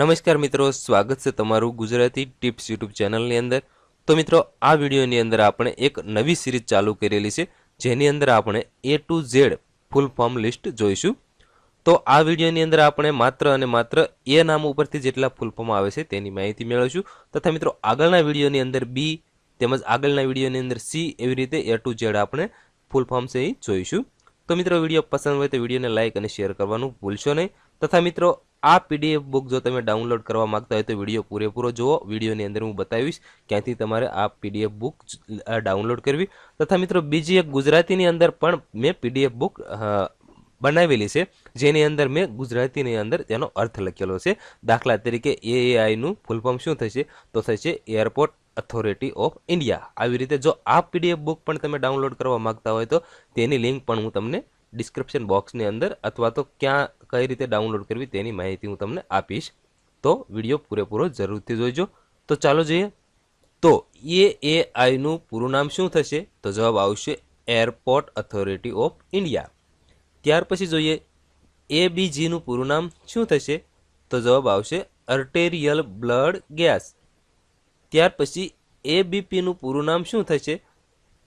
નમસ્કાર મિત્રો, સ્વાગત છે તમારું ગુજરાતી ટિપ્સ યુટ્યુબ ચેનલની અંદર. તો મિત્રો, આ વિડીયોની અંદર આપણે એક નવી સિરીઝ ચાલુ કરેલી છે, જેની અંદર આપણે A to Z full form list જોઈશું. તો આ વિડીયોની અંદર આપણે માત્ર અને માત્ર એ નામ ઉપરથી જેટલા ફૂલ ફોર્મ આવે છે તેની માહિતી મેળવીશું. તથા મિત્રો, આગળના વિડીયોની અંદર બી તેમજ આગળના વિડીયોની અંદર સી એવી રીતે એ ટુ ઝેડ આપણે ફૂલ ફોર્મ છે એ જોઈશું. તો મિત્રો, વીડિયો પસંદ હોય તો વિડીયોને લાઇક અને શેર કરવાનું ભૂલશો નહીં. તથા મિત્રો, આ પીડીએફ બુક જો તમે ડાઉનલોડ કરવા માંગતા હોય તો વીડિયો પૂરેપૂરો જુઓ. વિડીયોની અંદર હું બતાવીશ ક્યાંથી તમારે આ પીડીએફ બુક ડાઉનલોડ કરવી. તથા મિત્રો, બીજી એક ગુજરાતીની અંદર પણ મેં પીડીએફ બુક બનાવેલી છે. જેની અંદર મેં ગુજરાતીની અંદર તેનો અર્થ લખેલો છે. દાખલા તરીકે એઆઈનું ફૂલ ફોર્મ શું થશે? તો થશે એરપોર્ટ ઓથોરિટી ઓફ ઇન્ડિયા આવી રીતે જો આ પીડીએફ બુક પણ તમે ડાઉનલોડ કરવા માંગતા હોય તો તેની લિંક પણ હું તમને ડિસ્ક્રિપ્શન બોક્સની અંદર અથવા તો ક્યાં કઈ રીતે ડાઉનલોડ કરવી તેની માહિતી હું તમને આપીશ. તો વીડિયો પૂરેપૂરો જરૂરથી જોઈજો તો ચાલો જોઈએ. તો એ એ આઈનું પૂરું નામ શું થશે? તો જવાબ આવશે એરપોર્ટ ઓથોરિટી ઓફ ઇન્ડિયા ત્યાર પછી જોઈએ. એ બીજીનું પૂરું નામ શું થશે? તો જવાબ આવશે અર્ટેરિયલ બ્લડ ગેસ ત્યાર પછી એ બીપીનું પૂરું નામ શું થશે?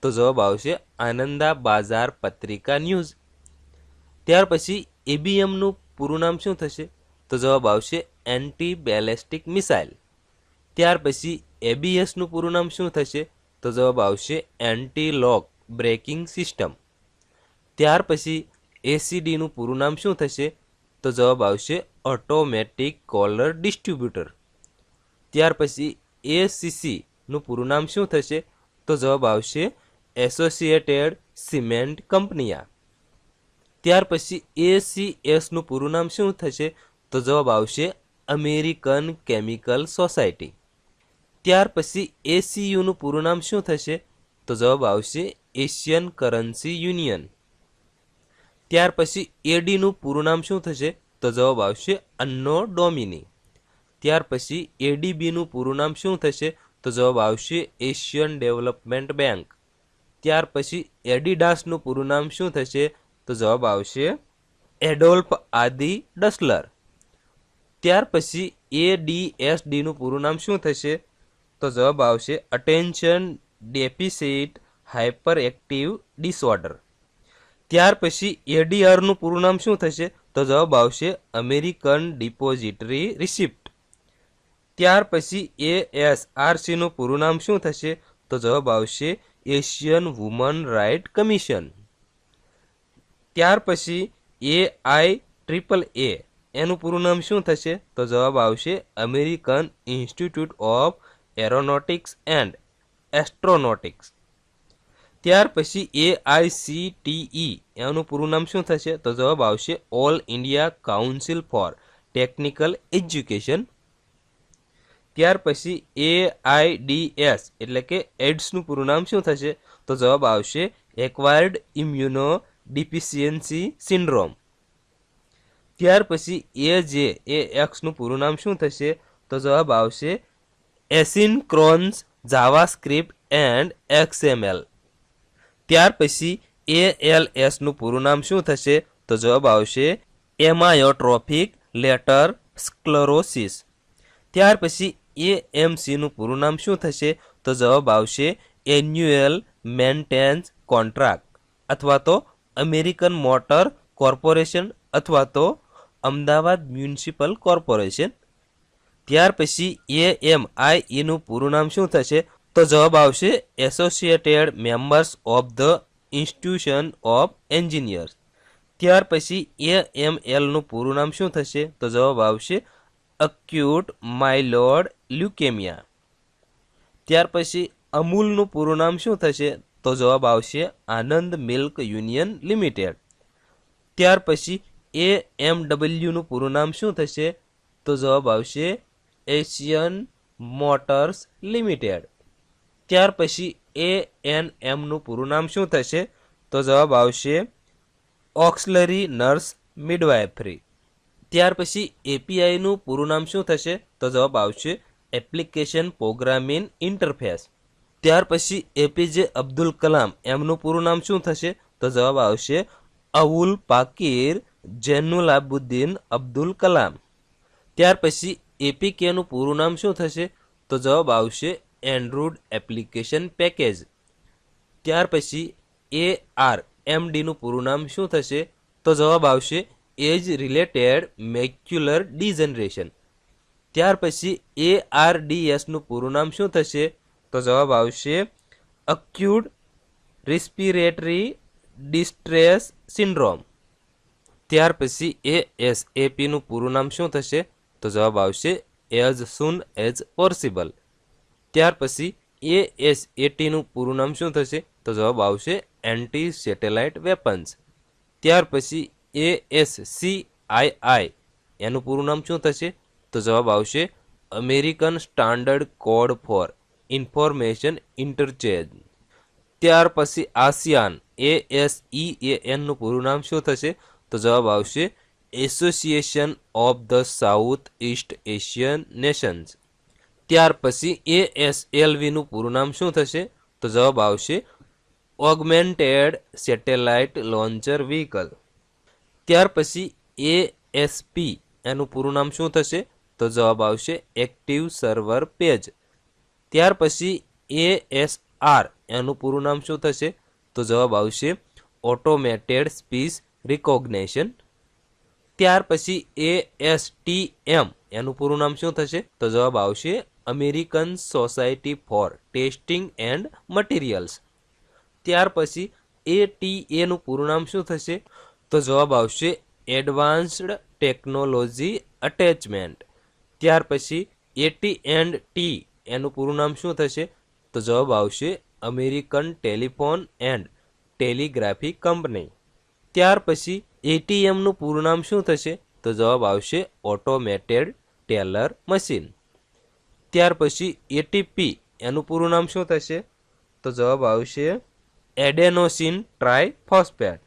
તો જવાબ આવશે આનંદા બાજાર પત્રિકા ન્યૂઝ. ત્યાર પછી એબીએમનું પૂરું નામ શું થશે? તો જવાબ આવશે એન્ટી બેલેસ્ટિક મિસાઇલ ત્યાર પછી એબીએસનું પૂરું નામ શું થશે? તો જવાબ આવશે એન્ટી લોક બ્રેકિંગ સિસ્ટમ ત્યાર પછી એસીડીનું પૂરું નામ શું થશે? તો જવાબ આવશે ઓટોમેટિક કોલર ડિસ્ટ્રીબ્યુટર ત્યાર પછી એસીસીનું પૂરું નામ શું થશે? તો જવાબ આવશે એસોસિએટેડ સિમેન્ટ કંપનીયા ત્યાર પછી એસીએસનું પૂરું નામ શું થશે? તો જવાબ આવશે અમેરિકન કેમિકલ સોસાયટી ત્યાર પછી એસીયુનું પૂરું નામ શું થશે? તો જવાબ આવશે એશિયન કરન્સી યુનિયન ત્યાર પછી એડીનું પૂરું નામ શું થશે? તો જવાબ આવશે અન્નો ડોમિની ત્યાર પછી એડીબીનું પૂરું નામ શું થશે? તો જવાબ આવશે એશિયન ડેવલપમેન્ટ બેંક ત્યાર પછી એડિડાસનું પૂરું નામ શું થશે? તો જવાબ આવશે એડોલ્ફ આદિ ડસલર. ત્યાર પછી એ ડી એસ ડીનું પૂરું નામ શું થશે? તો જવાબ આવશે attention deficit hyper active disorder ત્યાર પછી એડીઆરનું પૂરું નામ શું થશે? તો જવાબ આવશે અમેરિકન ડિપોઝિટરી રિસિપ્ટ. ત્યાર પછી એ એસ આરસીનું પૂરું નામ શું થશે? તો જવાબ આવશે એશિયન વુમન રાઇટ કમિશન. ત્યાર પછી એ આઈ ટ્રિપલ એ એનું પૂરું નામ શું થશે? તો જવાબ આવશે American Institute of Aeronautics and Astronautics ત્યાર પછી એ આઈ સી ટી ઈ એનું પૂરું નામ શું થશે? તો જવાબ આવશે All India Council for Technical Education ત્યાર પછી એ આઈ ડી એસ એટલે કે એડ્સનું પૂરું નામ શું થશે? તો જવાબ આવશે એક્વાયર્ડ ઇમ્યુનો ડિફિશિયન્સી સિન્ડ્રોમ ત્યાર પછી એ જે, એ એક્સનું પૂરું નામ શું થશે? તો જવાબ આવશે એસિનક્રોન્સ જાવાસ્ક્રિપ્ટ એન્ડ એક્સએમએલ ત્યાર પછી એ એલ એસનું પૂરું નામ શું થશે? તો જવાબ આવશે એમાયોટ્રોફિક લેટર સ્ક્લરોસિસ. ત્યાર પછી એ એમ સીનું પૂરું નામ શું થશે? તો જવાબ આવશે એન્યુઅલ મેન્ટેન્સ કોન્ટ્રાક્ટ અથવા તો અમેરિકન મોટર કોર્પોરેશન અથવા તો અમદાવાદ મ્યુનિસિપલ કોર્પોરેશન. ત્યાર પછી એ એમ આઈ ઈનું પૂરું નામ શું થશે? તો જવાબ આવશે Associated Members of the Institution of Engineers ત્યાર પછી એ એમ એલનું પૂરું નામ શું થશે? તો જવાબ આવશે અક્યુટ માઇલોડ લ્યુકેમિયા ત્યાર પછી અમૂલનું પૂરું નામ શું થશે? તો જવાબ આવશે આનંદ મિલ્ક યુનિયન લિમિટેડ. ત્યાર પછી એ એમ ડબલ્યુનું પૂરું નામ શું થશે? તો જવાબ આવશે એશિયન મોટર્સ લિમિટેડ ત્યાર પછી એ એન એમનું પૂરું નામ શું થશે? તો જવાબ આવશે ઓક્સલરી નર્સ મિડવાઇફરી ત્યાર પછી એપીઆઈનું પૂરું નામ શું થશે? તો જવાબ આવશે એપ્લિકેશન પ્રોગ્રામિંગ ઇન્ટરફેસ ત્યાર પછી એપીજે અબ્દુલ કલામ એમનું પૂરું નામ શું થશે? તો જવાબ આવશે અવુલ પાકીર જેનુલાબુદ્દીન અબ્દુલ કલામ. ત્યાર પછી એપીકેનું પૂરું નામ શું થશે? તો જવાબ આવશે એન્ડ્રોઇડ એપ્લિકેશન પેકેજ. ત્યાર પછી એ આર એમડીનું પૂરું નામ શું થશે? તો જવાબ આવશે એજ રિલેટેડ મેક્યુલર ડિજનરેશન. ત્યાર પછી એ આર ડી એસનું પૂરું નામ શું થશે? તો જવાબ આવશે અક્યુટ રિસ્પિરેટરી ડિસ્ટ્રેસ સિન્ડ્રોમ ત્યાર પછી એ એસ એપીનું પૂરું નામ શું થશે? તો જવાબ આવશે એઝ સૂન એઝ પોસિબલ ત્યાર પછી એ એસ એટીનું પૂરું નામ શું થશે? તો જવાબ આવશે એન્ટી સેટેલાઇટ વેપન્સ ત્યાર પછી એ એસ સી આઈ આઈ એનું પૂરું નામ શું થશે? તો જવાબ આવશે American Standard Code for Information Interchange. ત્યાર પછી આસિયાન એ એસ ઈ એ એનનું પૂરું નામ શું થશે? તો જવાબ આવશે Association of the South East Asian Nations ત્યાર પછી એ એસ એલવીનું પૂરું નામ શું થશે? તો જવાબ આવશે ઓગમેન્ટેડ સેટેલાઇટ લોન્ચર વ્હીકલ ત્યાર પછી એ એસપી એનું પૂરું નામ શું થશે? તો જવાબ આવશે એક્ટિવ સર્વર પેજ ત્યાર પછી એ એસ આર એનું પૂરું નામ શું થશે? તો જવાબ આવશે ઓટોમેટેડ સ્પીચ રિકોગ્નેશન ત્યાર પછી એ એસ ટી એમ એનું પૂરું નામ શું થશે? તો જવાબ આવશે American Society for Testing and Materials ત્યાર પછી એ ટી એનું પૂરું નામ શું થશે? તો જવાબ આવશે એડવાન્સ્ડ ટેકનોલોજી અટેચમેન્ટ ત્યાર પછી એટી એન્ડ ટી એનું પૂરું નામ શું થશે? તો જવાબ આવશે American Telephone and Telegraphy Company. ત્યાર પછી એટીએમનું પૂરું નામ શું થશે? તો જવાબ આવશે ઓટોમેટેડ ટેલર મશીન. ત્યાર પછી એટીપી, એનું પૂરું નામ શું થશે? તો જવાબ આવશે એડેનોસિન ટ્રાય ફોસ્ફેટ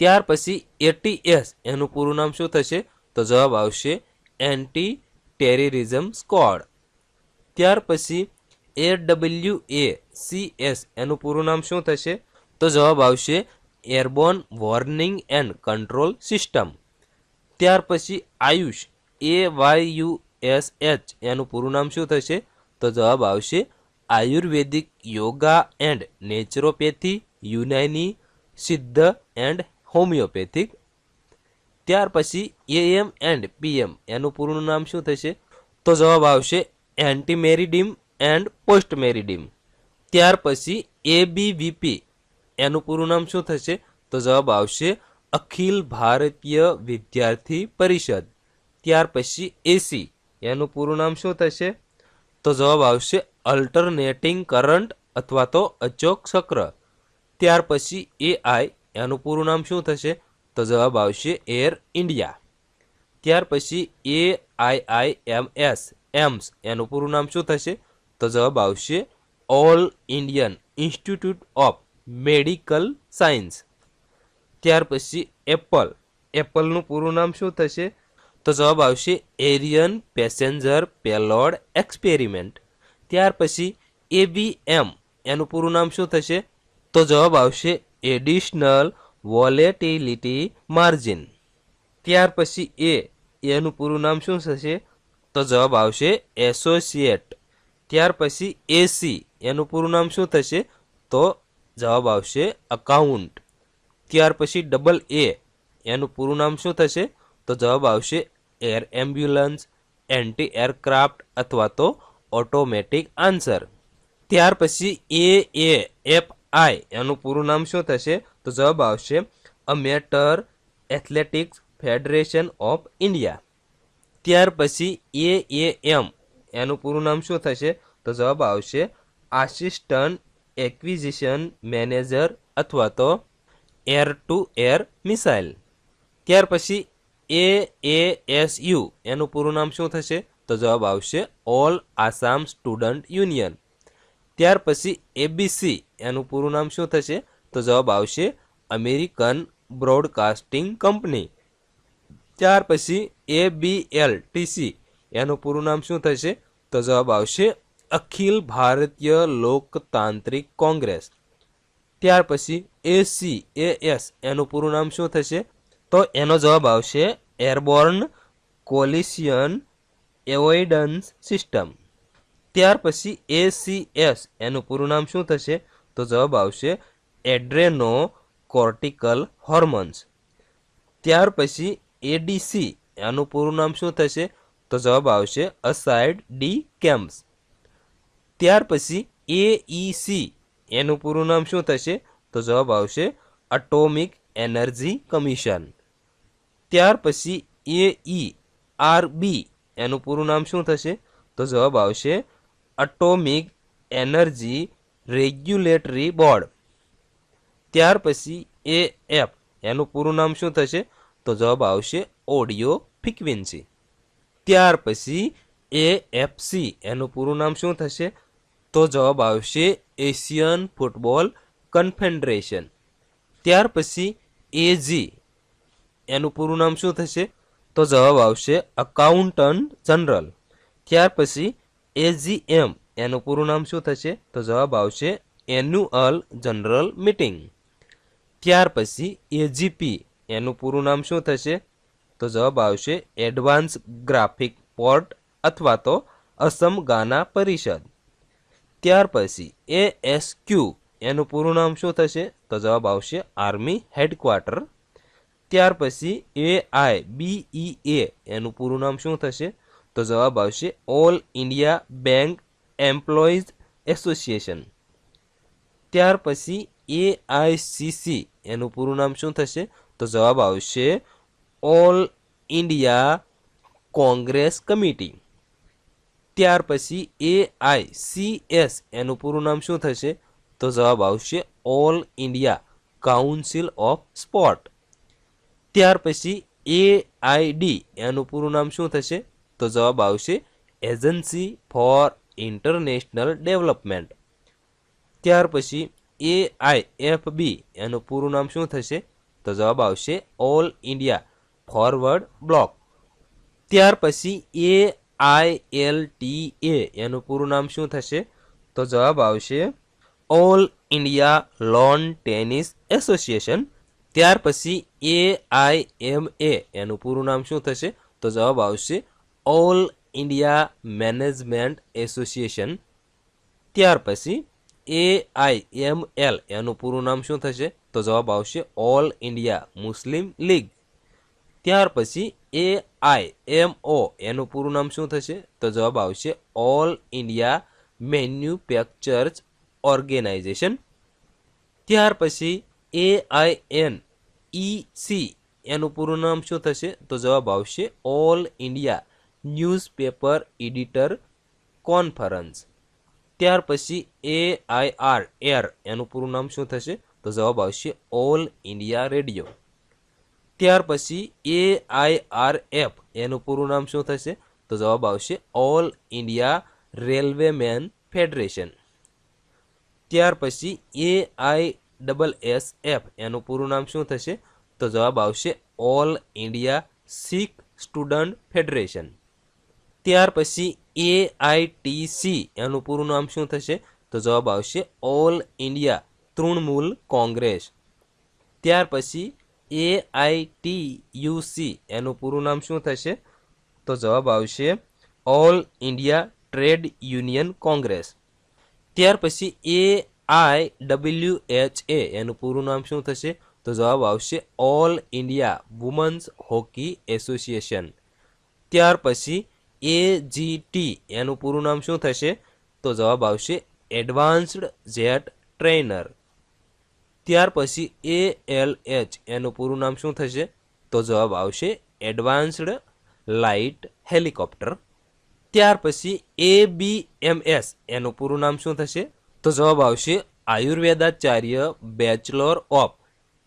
ત્યાર પછી એટીએસ, એનું પૂરું નામ શું થશે? તો જવાબ આવશે એન્ટી ટેરરિઝમ સ્ક્વોડ ત્યાર પછી A W A C S એનું પૂરું નામ શું થશે? તો જવાબ આવશે Airborne Warning and Control System. ત્યાર પછી AYUSH A Y U S H એનું પૂરું નામ શું થશે? તો જવાબ આવશે Ayurvedic Yoga and Naturopathy Unani Siddha and Homoeopathic. ત્યાર પછી એએમ એન્ડ પીએમ એનું પૂરું નામ શું થશે? તો જવાબ આવશે ante meridiem and post meridiem ત્યાર પછી એબીવીપી એનું પૂરું નામ શું થશે? તો જવાબ આવશે અખિલ ભારતીય વિદ્યાર્થી પરિષદ. ત્યાર પછી એસી એનું પૂરું નામ શું થશે? તો જવાબ આવશે અલ્ટરનેટિંગ કરંટ અથવા તો અચોક ચક્ર. ત્યાર પછી એઆઈ એનું પૂરું નામ શું થશે? તો જવાબ આવશે એર ઇન્ડિયા ત્યાર પછી A I I M S AIIMS. એનું પૂરું નામ શું થશે? તો જવાબ આવશે All India Institute of Medical Science. ત્યાર પછી એપલ. એપલનું પૂરું નામ શું થશે? તો જવાબ આવશે એરિયન પેસેન્જર પેલોડ એક્સપેરિમેન્ટ. ત્યાર પછી એબીએમ. એનું પૂરું નામ શું થશે? તો જવાબ આવશે એડિશનલ વોલેટિલિટી માર્જિન. ત્યાર પછી એ. એનું પૂરું નામ શું થશે? તો જવાબ આવશે એસોસિએટ ત્યાર પછી એસી એનું પૂરું નામ શું થશે? તો જવાબ આવશે અકાઉન્ટ ત્યાર પછી ડબલ એ એનું પૂરું નામ શું થશે? તો જવાબ આવશે એર એમ્બ્યુલન્સ એન્ટી એરક્રાફ્ટ અથવા તો ઓટોમેટિક આન્સર ત્યાર પછી એ એ એફ આઈ એનું પૂરું નામ શું થશે? તો જવાબ આવશે Amateur Athletics Federation of India ત્યાર પછી એ એ એમ એનું પૂરું નામ શું થશે? તો જવાબ આવશે આસિસ્ટન્ટ એક્વિઝિશન મેનેજર અથવા તો એર ટુ એર મિસાઇલ ત્યાર પછી એ એ એસ યુ એનું પૂરું નામ શું થશે? તો જવાબ આવશે ઓલ આસામ સ્ટુડન્ટ યુનિયન ત્યાર પછી એબીસી એનું પૂરું નામ શું થશે? તો જવાબ આવશે અમેરિકન બ્રોડકાસ્ટિંગ કંપની ત્યાર પછી એ બી એલ ટીસી એનું પૂરું નામ શું થશે? તો જવાબ આવશે અખિલ ભારતીય લોકતાંત્રિક કોંગ્રેસ. ત્યાર પછી એસી એ એસ એનું પૂરું નામ શું થશે? તો એનો જવાબ આવશે એરબોર્ન કોલિશિયન એવોઇડન્સ સિસ્ટમ. ત્યાર પછી એસીએસ એનું પૂરું નામ શું થશે? તો જવાબ આવશે એડ્રેનો કોર્ટિકલ હોર્મોન્સ. ત્યાર પછી એડીસી એનું પૂરું નામ શું થશે? તો જવાબ આવશે અસાઇડ ડી કેમ્પ્સ ત્યાર પછી એઈસી એનું પૂરું નામ શું થશે? તો જવાબ આવશે અટોમિક એનર્જી કમિશન ત્યાર પછી એઈ આરબી એનું પૂરું નામ શું થશે? તો જવાબ આવશે અટોમિક એનર્જી રેગ્યુલેટરી બોર્ડ ત્યાર પછી એ એફ એનું પૂરું નામ શું થશે? તો જવાબ આવશે ઓડિયો ફ્રિક્વન્સી. ત્યાર પછી એ એફસી એનું પૂરું નામ શું થશે? તો જવાબ આવશે એશિયન ફૂટબોલ કન્ફેડરેશન. ત્યાર પછી એજી એનું પૂરું નામ શું થશે? તો જવાબ આવશે અકાઉન્ટન્ટ જનરલ. ત્યાર પછી એજીએમ એનું પૂરું નામ શું થશે? તો જવાબ આવશે એન્યુઅલ જનરલ મીટિંગ. ત્યાર પછી એજીપી એનું પૂરું નામ શું થશે? તો જવાબ આવશે એડવાન્સ ગ્રાફિક પોર્ટ અથવા તો અસમ ગાના પરિષદ. ત્યાર પછી એ એસ ક્યુ એનું પૂરું નામ શું થશે? તો જવાબ આવશે આર્મી હેડક્વાર્ટર. ત્યાર પછી એ આઈ બીઈ એ એનું પૂરું નામ શું થશે? તો જવાબ આવશે All India Bank Employees Association. ત્યાર પછી એ આઈ સી સી એનું પૂરું નામ શું થશે? તો જવાબ આવશે ઓલ ઇન્ડિયા કોંગ્રેસ કમિટી. ત્યાર પછી એ આઈ સી એસ એનું પૂરું નામ શું થશે? તો જવાબ આવશે All India Council of Sport ત્યાર પછી એ આઈ ડી એનું પૂરું નામ શું થશે? તો જવાબ આવશે એજન્સી ફોર ઇન્ટરનેશનલ ડેવલપમેન્ટ. ત્યાર પછી એ આઈ એફ બી એનું પૂરું નામ શું થશે? તો જવાબ આવશે ઓલ ઇન્ડિયા ફોરવર્ડ બ્લોક ત્યાર પછી એ આઈ એલ ટી એ એનું પૂરું નામ શું થશે? તો જવાબ આવશે All India Lawn Tennis Association ત્યાર પછી એ આઈ એમ એ એનું પૂરું નામ શું થશે? તો જવાબ આવશે ઓલ ઇન્ડિયા મેનેજમેન્ટ એસોસિએશન ત્યાર પછી એ આઈ એમ એલ એનું પૂરું નામ શું થશે? તો જવાબ આવશે ઓલ ઇન્ડિયા મુસ્લિમ લીગ ત્યાર પછી એ આઈ એમ ઓ એનું પૂરું નામ શું થશે? તો જવાબ આવશે ઓલ ઇન્ડિયા મેન્યુફેક્ચર્સ ઓર્ગેનાઇઝેશન ત્યાર પછી A I N E C એનું પૂરું નામ શું થશે? તો જવાબ આવશે All India Newspaper Editor Conference ત્યાર પછી એ આઈ આર એર એનું પૂરું નામ શું થશે? તો જવાબ આવશે ઓલ ઇન્ડિયા રેડિયો ત્યાર પછી એ આઈ આર એફ એનું પૂરું નામ શું થશે? તો જવાબ આવશે All India Railway Men Federation ત્યાર પછી A I double S F એનું પૂરું નામ શું થશે? તો જવાબ આવશે All India Sikh Student Federation ત્યાર પછી એ આઈ ટી સી એનું પૂરું નામ શું થશે? તો જવાબ આવશે ઓલ ઇન્ડિયા તૃણમૂલ કોંગ્રેસ. ત્યાર પછી A I T U C એનું પૂરું નામ શું થશે? તો જવાબ આવશે All India Trade Union Congress. ત્યાર પછી એ આઈ ડબલ્યુ એચ એ એનું પૂરું નામ શું થશે? તો જવાબ આવશે All India Women's Hockey Association ત્યાર પછી એ જી ટી એનું પૂરું નામ શું થશે? તો જવાબ આવશે એડવાન્સ્ડ જેટ ટ્રેનર. ત્યાર પછી એ એલ એચ એનું પૂરું નામ શું થશે? તો જવાબ આવશે એડવાન્સ્ડ લાઇટ હેલિકોપ્ટર. ત્યાર પછી એ બી એમ એસ એનું પૂરું નામ શું થશે? તો જવાબ આવશે Ayurvedacharya Bachelor of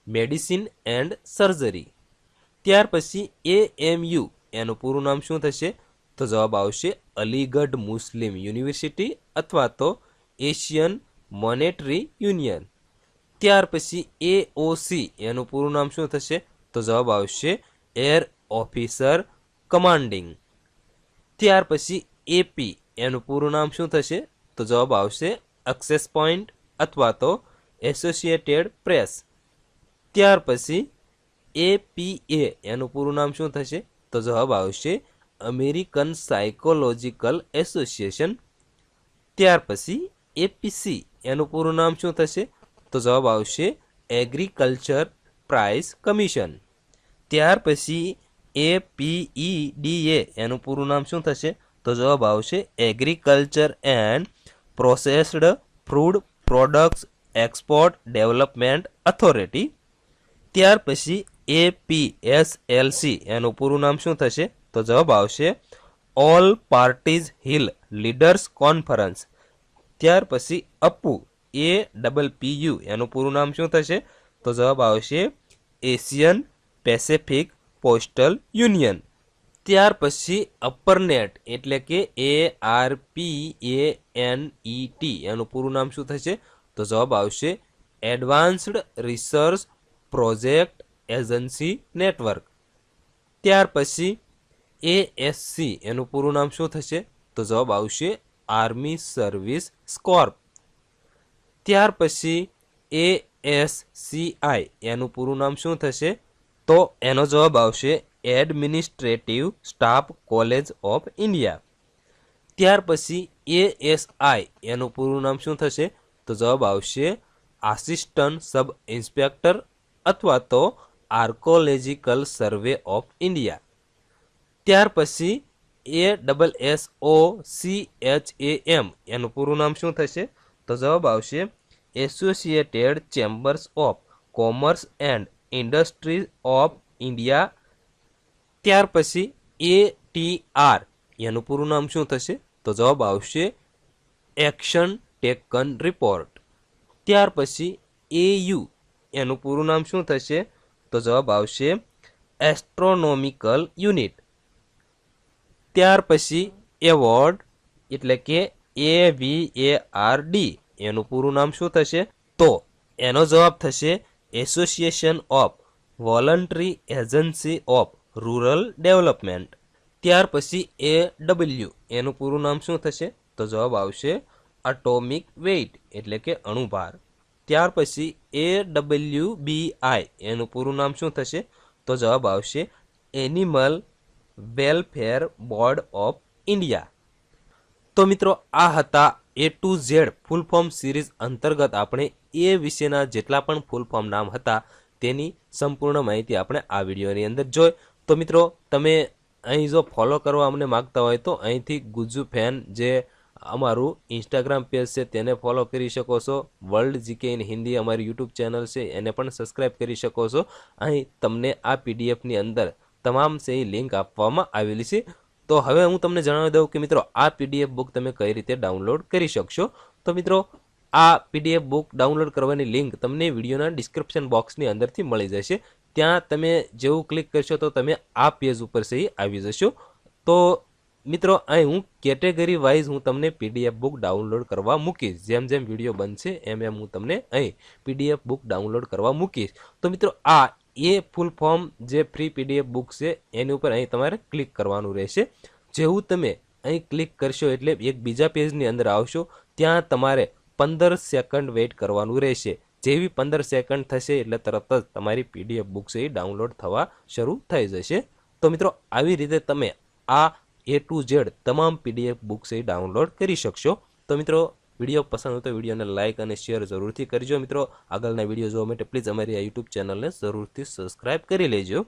Medicine and Surgery. ત્યાર પછી એ એમ યુ એનું પૂરું નામ શું થશે? તો જવાબ આવશે અલીગઢ મુસ્લિમ યુનિવર્સિટી અથવા તો એશિયન મોનેટરી યુનિયન. ત્યાર પછી એઓસી, એનું પૂરું નામ શું થશે? તો જવાબ આવશે એર ઓફિસર કમાન્ડિંગ. ત્યાર પછી એપી, એનું પૂરું નામ શું થશે? તો જવાબ આવશે એક્સેસ પોઈન્ટ અથવા તો એસોસિએટેડ પ્રેસ. ત્યાર પછી એપીએ, એનું પૂરું નામ શું થશે? તો જવાબ આવશે અમેરિકન સાયકોલોજીકલ એસોસિએશન, ત્યાર પછી એપીસી એનું પૂરું નામ શું થશે? તો જવાબ આવશે એગ્રીકલ્ચર પ્રાઇસ કમિશન. ત્યાર પછી એપીઈડીએ એનું પૂરું નામ શું થશે? તો જવાબ આવશે Agriculture and Processed Food Products Export Development Authority. ત્યાર પછી એપીએસએલસી એનું પૂરું નામ શું થશે? તો જવાબ આવશે All Parties Hill Leaders Conference ત્યાર પછી અપુ એ ડબલ પીયુ એનું પૂરું નામ શું થશે? તો જવાબ આવશે એશિયન પેસેફિક પોસ્ટલ યુનિયન ત્યાર પછી અપરનેટ એટલે કે A R P A N E T એનું પૂરું નામ શું થશે? તો જવાબ આવશે Advanced Research Project Agency Network ત્યાર પછી એએસસી એનું પૂરું નામ શું થશે? તો જવાબ આવશે આર્મી સર્વિસ સ્કોર્પ ત્યાર પછી એ એસ સી આઈ એનું પૂરું નામ શું થશે? તો એનો જવાબ આવશે Administrative Staff College of India ત્યાર પછી એ એસ આઈ એનું પૂરું નામ શું થશે? તો જવાબ આવશે આસિસ્ટન્ટ સબ ઇન્સ્પેક્ટર અથવા તો આર્કોલોજીકલ સર્વે ઓફ ઇન્ડિયા ત્યાર પછી A double S O C H A M એનું પૂરું નામ શું થશે? તો જવાબ આવશે Associated Chambers of Commerce and Industries of India ત્યાર પછી એ ટી આર એનું પૂરું નામ શું થશે? તો જવાબ આવશે એક્શન ટેકન રિપોર્ટ ત્યાર પછી એ યુ એનું પૂરું નામ શું થશે? તો જવાબ આવશે એસ્ટ્રોનોમિકલ યુનિટ ત્યાર પછી એવોર્ડ એટલે કે એ વી એ આર ડી. એનું પૂરું નામ શું થશે? તો એનો જવાબ થશે Association of Voluntary Agency of Rural Development ત્યાર પછી એ ડબલ્યુ. એનું પૂરું નામ શું થશે? તો જવાબ આવશે અટોમિક વેઇટ એટલે કે અણુભાર. ત્યાર પછી એ ડબલ્યુ બી આઈ. એનું પૂરું નામ શું થશે? તો જવાબ આવશે Animal Welfare Board of India. તો મિત્રો, આ હતા A to Z full form series અંતર્ગત આપણે એ વિશેના જેટલા પણ ફૂલ ફોર્મ નામ હતા, તેની સંપૂર્ણ માહિતી આપણે આ વિડીયોની અંદર જોઈ. તો મિત્રો, તમે અહીં જો ફોલો કરવા અમને માગતા હોય તો અહીંથી ગુજુ ફેન જે અમારું ઇન્સ્ટાગ્રામ પેજ છે, તેને ફોલો કરી શકો છો. વર્લ્ડ જીકે ઇન હિન્દી અમારી યુટ્યુબ ચેનલ છે, એને પણ સબસ્ક્રાઇબ કરી શકો છો. અહીં તમને આ પીડીએફની અંદર તમામ છે એ લિંક આપવામાં આવેલી છે. તો હવે હું તમને જણાવી દઉં કે મિત્રો, આ પીડીએફ બુક તમે કઈ રીતે ડાઉનલોડ કરી શકશો? તો મિત્રો, આ પીડીએફ બુક ડાઉનલોડ કરવાની લિંક તમને વિડીયોના ડિસ્ક્રિપ્શન બોક્સની અંદરથી મળી જશે. ત્યાં તમે જેવું ક્લિક કરશો તો તમે આ પેજ ઉપર સહી આવી જશો. તો મિત્રો, અહીં હું કેટેગરી વાઇઝ હું તમને પીડીએફ બુક ડાઉનલોડ કરવા મૂકીશ. જેમ જેમ વીડિયો બનશે એમ એમ હું તમને અહીં પીડીએફ બુક ડાઉનલોડ કરવા મૂકીશ. તો મિત્રો, આ એ ફૂલ ફોર્મ જે ફ્રી પીડીએફ બુક છે, એની ઉપર અહીં તમારે ક્લિક કરવાનું રહેશે. જેવું તમે અહીં ક્લિક કરશો એટલે એક બીજા પેજની અંદર આવશો, ત્યાં તમારે પંદર સેકન્ડ વેઇટ કરવાનું રહેશે. જેવી પંદર સેકન્ડ થશે એટલે તરત જ તમારી પીડીએફ બુક છે એ ડાઉનલોડ થવા શરૂ થઈ જશે. તો મિત્રો, આવી રીતે તમે આ એ ટુ ઝેડ તમામ પીડીએફ બુક છે એ ડાઉનલોડ કરી શકશો. તો મિત્રો વીડિયો પસંદ હોય તો વિડીયોને લાઇક અને શેર જરૂરથી કરજો મિત્રો. આગળના વીડિયો જોવા માટે પ્લીઝ અમારી આ યુટ્યુબ ચેનલને જરૂરથી સબસ્ક્રાઇબ કરી લેજો.